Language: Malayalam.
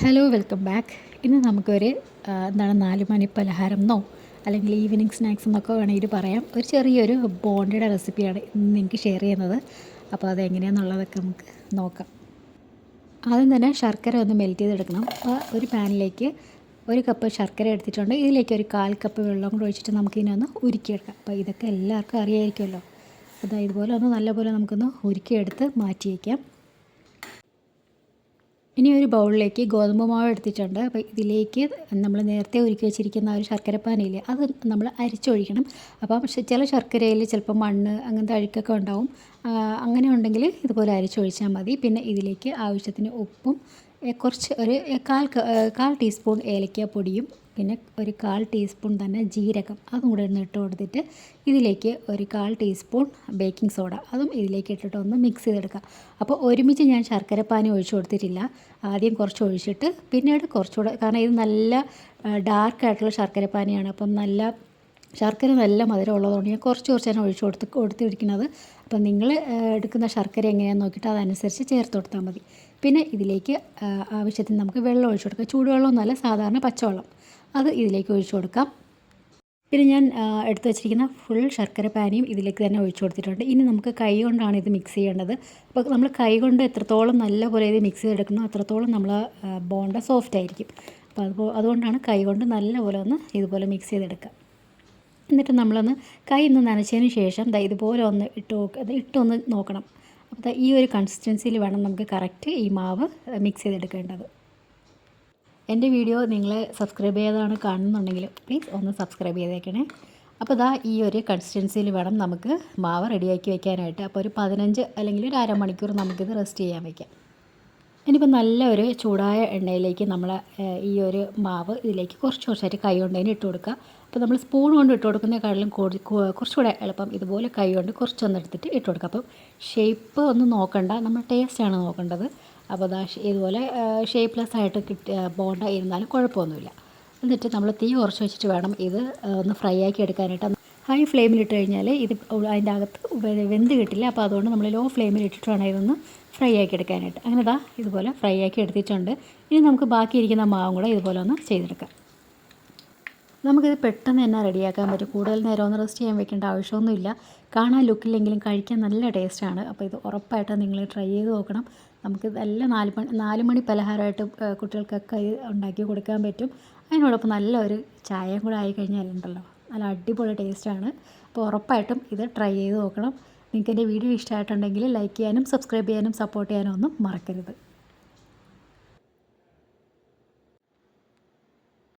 ഹലോ വെൽക്കം ബാക്ക് ഇന്ന് നമുക്കൊരു എന്താണ് നാല് മണി പലഹാരം എന്നോ അല്ലെങ്കിൽ ഈവനിങ് സ്നാക്സ് എന്നൊക്കെ വേണമെങ്കിൽ പറയാം. ഒരു ചെറിയൊരു ബോണ്ടയുടെ റെസിപ്പിയാണ് ഇന്ന് എനിക്ക് ഷെയർ ചെയ്യുന്നത്. അപ്പോൾ അതെങ്ങനെയാണെന്നുള്ളതൊക്കെ നമുക്ക് നോക്കാം. ആദ്യം തന്നെ ശർക്കര ഒന്ന് മെൽറ്റ് ചെയ്തെടുക്കണം. അപ്പോൾ ഒരു പാനിലേക്ക് ഒരു കപ്പ് ശർക്കര എടുത്തിട്ടുണ്ട്. ഇതിലേക്ക് ഒരു കാൽ കപ്പ് വെള്ളം കൂടെ ഒഴിച്ചിട്ട് നമുക്കിതിനെ ഒന്ന് ഉരുക്കിയെടുക്കാം. അപ്പോൾ ഇതൊക്കെ എല്ലാവർക്കും അറിയായിരിക്കുമല്ലോ. അതായത് ഇതുപോലെ ഒന്ന് നല്ലപോലെ നമുക്കൊന്ന് ഉരുക്കിയെടുത്ത് മാറ്റി വയ്ക്കാം ഇനി ഒരു ബൗളിലേക്ക് ഗോതമ്പ് മാവ് എടുത്തിട്ടുണ്ട്. അപ്പോൾ ഇതിലേക്ക് നമ്മൾ നേരത്തെ ഒരുക്കി വെച്ചിരിക്കുന്ന ഒരു ശർക്കരപ്പാനിയില്ലേ അത് നമ്മൾ അരിച്ചൊഴിക്കണം. അപ്പം ചില ശർക്കരയിൽ ചിലപ്പോൾ മണ്ണ് അങ്ങനത്തെ അഴുക്കൊക്കെ ഉണ്ടാവും. അങ്ങനെ ഉണ്ടെങ്കിൽ ഇതുപോലെ അരിച്ചൊഴിച്ചാൽ മതി. പിന്നെ ഇതിലേക്ക് ആവശ്യത്തിന് ഉപ്പും കുറച്ച് ഒരു കാൽ കാൽ ടീസ്പൂൺ ഏലക്കാപ്പൊടിയും പിന്നെ ഒരു കാൽ ടീസ്പൂൺ തന്നെ ജീരകം. അതും കൂടെ ഒന്ന് ഇട്ട് കൊടുത്തിട്ട് ഇതിലേക്ക് ഒരു കാൽ ടീസ്പൂൺ ബേക്കിംഗ് സോഡ. അതും ഇതിലേക്ക് ഇട്ടിട്ട് ഒന്ന് മിക്സ് ചെയ്തെടുക്കുക അപ്പോൾ ഒരുമിച്ച് ഞാൻ ശർക്കരപ്പാനി ഒഴിച്ചു കൊടുത്തിട്ടില്ല. ആദ്യം കുറച്ച് ഒഴിച്ചിട്ട് പിന്നീട് കുറച്ചുകൂടെ കാരണം ഇത് നല്ല ഡാർക്ക് ആയിട്ടുള്ള ശർക്കരപ്പാനിയാണ്. അപ്പം നല്ല ശർക്കര നല്ല മധുരം ഉള്ളതുകൊണ്ട് ഞാൻ കുറച്ച് കുറച്ചാണ് ഒഴിച്ചു കൊടുത്ത് കൊടുത്തിരിക്കുന്നത്. അപ്പം നിങ്ങൾ എടുക്കുന്ന ശർക്കര എങ്ങനെയാണെന്ന് നോക്കിയിട്ട് അതനുസരിച്ച് ചേർത്ത് കൊടുത്താൽ മതി. പിന്നെ ഇതിലേക്ക് ആവശ്യത്തിന് നമുക്ക് വെള്ളം ഒഴിച്ചു കൊടുക്കാം. ചൂടുവെള്ളം എന്നല്ല സാധാരണ പച്ചവെള്ളം. അത് ഇതിലേക്ക് ഒഴിച്ചു കൊടുക്കാം. പിന്നെ ഞാൻ എടുത്തു വെച്ചിരിക്കുന്ന ഫുൾ ശർക്കര പാനിയും ഇതിലേക്ക് തന്നെ ഒഴിച്ചു കൊടുത്തിട്ടുണ്ട്. ഇനി നമുക്ക് കൈ കൊണ്ടാണ് ഇത് മിക്സ് ചെയ്യേണ്ടത്. അപ്പോൾ നമ്മൾ കൈ കൊണ്ട് എത്രത്തോളം നല്ല പോലെ ഇത് മിക്സ് ചെയ്തെടുക്കണോ അത്രത്തോളം നമ്മൾ ബോണ്ട സോഫ്റ്റ് ആയിരിക്കും. അപ്പോൾ അതുപോ അതുകൊണ്ടാണ് കൈ കൊണ്ട് നല്ല പോലെ ഒന്ന് ഇതുപോലെ മിക്സ് ചെയ്തെടുക്കുക. എന്നിട്ട് നമ്മളൊന്ന് കൈ ഒന്ന് നനച്ചതിന് ശേഷം ദാ ഇതുപോലെ ഒന്ന് ഇട്ട് നോക്കുക ഇട്ടൊന്ന് നോക്കണം. അപ്പോൾ ഈ ഒരു കൺസിസ്റ്റൻസിയിൽ വേണം നമുക്ക് കറക്റ്റ് ഈ മാവ് മിക്സ് ചെയ്തെടുക്കേണ്ടത്. എന്റെ വീഡിയോ നിങ്ങൾ സബ്സ്ക്രൈബ് ചെയ്താണ് കാണുന്നുണ്ടെങ്കിൽ പ്ലീസ് ഒന്ന് സബ്സ്ക്രൈബ് ചെയ്തേക്കണേ. അപ്പോൾ ഇതാ ഈ ഒരു കൺസിസ്റ്റൻസിയിൽ വേണം നമുക്ക് മാവ് റെഡിയാക്കി വെക്കാനായിട്ട്. അപ്പോൾ ഒരു പതിനഞ്ച് അല്ലെങ്കിൽ ഒരു അരമണിക്കൂർ നമുക്കിത് റെസ്റ്റ് ചെയ്യാൻ വയ്ക്കാം ഇനിയിപ്പോൾ നല്ല ഒരു ചൂടായ എണ്ണയിലേക്ക് നമ്മൾ ഈ ഒരു മാവ് ഇതിലേക്ക് കുറച്ച് കുറച്ചായിട്ട് കൈ കൊണ്ട് തന്നെ ഇട്ട് കൊടുക്കുക. അപ്പോൾ നമ്മൾ സ്പൂൺ കൊണ്ട് ഇട്ട് കൊടുക്കുന്നതിനേക്കാളും കൂടി- കുറച്ചുകൂടെ എളുപ്പം ഇതുപോലെ കൈ കൊണ്ട് കുറച്ചൊന്ന് എടുത്തിട്ട് ഇട്ട് കൊടുക്കുക. അപ്പം ഷേപ്പ് ഒന്നും നോക്കണ്ട. നമ്മൾ ടേസ്റ്റാണ് നോക്കേണ്ടത്. അപ്പോൾ അതാ ഇതുപോലെ ഷേപ്പ്ലെസ് ആയിട്ട് കിട്ടിയ ബോണ്ട ഇരുന്നാലും കുഴപ്പമൊന്നുമില്ല. എന്നിട്ട് നമ്മൾ തീ കുറച്ച് വെച്ചിട്ട് വേണം ഇത് ഒന്ന് ഫ്രൈ ആക്കി എടുക്കാനായിട്ട്. ഹൈ ഫ്ലെയിമിലിട്ട് കഴിഞ്ഞാൽ ഇത് അതിന്റെ അകത്ത് വെന്ത് കിട്ടില്ല. അപ്പോൾ അതുകൊണ്ട് നമ്മൾ ലോ ഫ്ലെയിമിൽ ഇട്ടിട്ട് വേണം ഇതൊന്ന് ഫ്രൈ ആക്കി എടുക്കാനായിട്ട്. അങ്ങനെ ഇതാ ഇതുപോലെ ഫ്രൈ ആക്കി എടുത്തിട്ടുണ്ട്. ഇനി നമുക്ക് ബാക്കിയിരിക്കുന്ന മാവും കൂടെ ഇതുപോലെ ഒന്ന് ചെയ്തെടുക്കാം. നമുക്കിത് പെട്ടെന്ന് തന്നെ റെഡിയാക്കാൻ പറ്റും. കൂടുതൽ നേരം ഒന്ന് റെസ്റ്റ് ചെയ്യാൻ വെക്കേണ്ട ആവശ്യമൊന്നുമില്ല. കാണാൻ ലുക്കില്ലെങ്കിലും കഴിക്കാൻ നല്ല ടേസ്റ്റാണ്. അപ്പോൾ ഇത് ഉറപ്പായിട്ട് നിങ്ങൾ ട്രൈ ചെയ്ത് നോക്കണം. നമുക്ക് നല്ല നാല് മണി നാല് മണി പലഹാരമായിട്ട് കുട്ടികൾക്കൊക്കെ ഉണ്ടാക്കി കൊടുക്കാൻ പറ്റും. അതിനോടൊപ്പം നല്ല ഒരു ചായയും കൂടെ ആയി കഴിഞ്ഞാലുണ്ടല്ലോ നല്ല അടിപൊളി ടേസ്റ്റാണ്. അപ്പോൾ ഉറപ്പായിട്ടും ഇത് ട്രൈ ചെയ്ത് നോക്കണം. നിങ്ങൾക്ക് എന്റെ വീഡിയോ ഇഷ്ടമായിട്ടുണ്ടെങ്കിൽ ലൈക്ക് ചെയ്യാനും സബ്സ്ക്രൈബ് ചെയ്യാനും സപ്പോർട്ട് ചെയ്യാനും ഒന്നും മറക്കരുത്.